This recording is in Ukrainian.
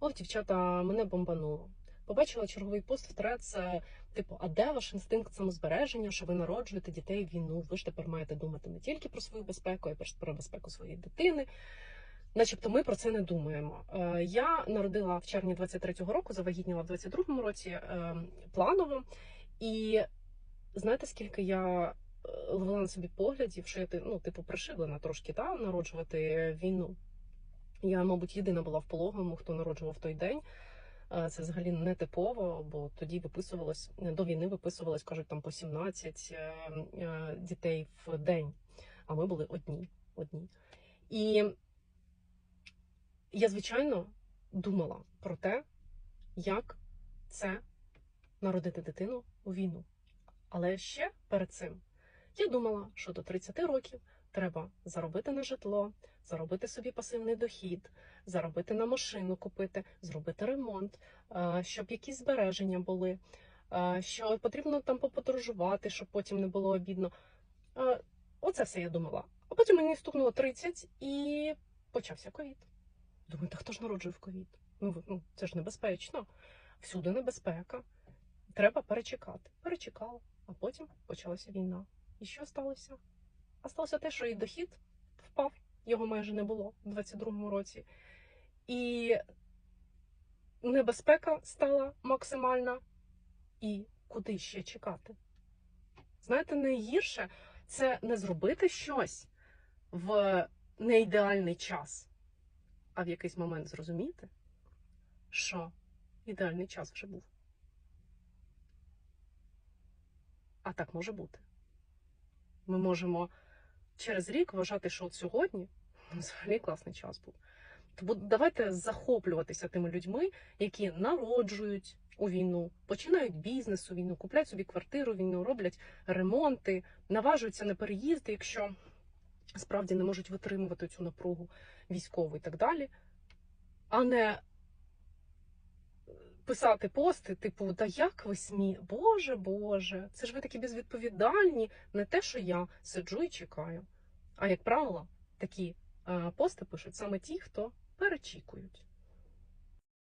Ох, дівчата, мене бомбануло. Побачила черговий пост в трец, типу, а де ваш інстинкт самозбереження, що ви народжуєте дітей в війну? Ви ж тепер маєте думати не тільки про свою безпеку, а й про безпеку своєї дитини. Начебто ми про це не думаємо. Е, Я народила в червні 23-го року, завагітніла в 22-му році е, планово. І знаєте, скільки я е, ловила на собі поглядів, що я ну, типу, пришиблена трошки та, народжувати війну. Я, мабуть, єдина була в пологовому, хто народжував той день. Е, Це взагалі не типово, бо тоді виписувалось до війни виписувалось, кажуть, там по 17 е, е, дітей в день. А ми були одні. одні. І я, звичайно, думала про те, як це народити дитину у війну. Але ще перед цим я думала, що до 30 років треба заробити на житло, заробити собі пасивний дохід, заробити на машину купити, зробити ремонт, е, щоб якісь збереження були, е, що потрібно там поподорожувати, щоб потім не було обідно. Е, Оце все я думала. А потім мені стукнуло 30 і почався ковід. Думаю, та хто ж народжує ковід? Ну, ну це ж небезпечно. Всюди небезпека. Треба перечекати. Перечекала, а потім почалася війна. І що сталося? А сталося те, що і дохід впав, його майже не було у 22-му році. І небезпека стала максимальна. І куди ще чекати? Знаєте, найгірше це не зробити щось в неідеальний час, а в якийсь момент зрозуміти, що ідеальний час вже був. А так може бути. Ми можемо через рік вважати, що от сьогодні ну, взагалі класний час був. Тому давайте захоплюватися тими людьми, які народжують у війну, починають бізнес у війну, купляють собі квартиру війну, роблять ремонти, наважуються на переїзди, якщо справді не можуть витримувати цю напругу військову і так далі, а не писати пости, типу, да як ви смі? Боже Боже, це ж ви такі безвідповідальні, не те, що я сиджу і чекаю. А як правило, такі е, пости пишуть саме ті, хто перечікують.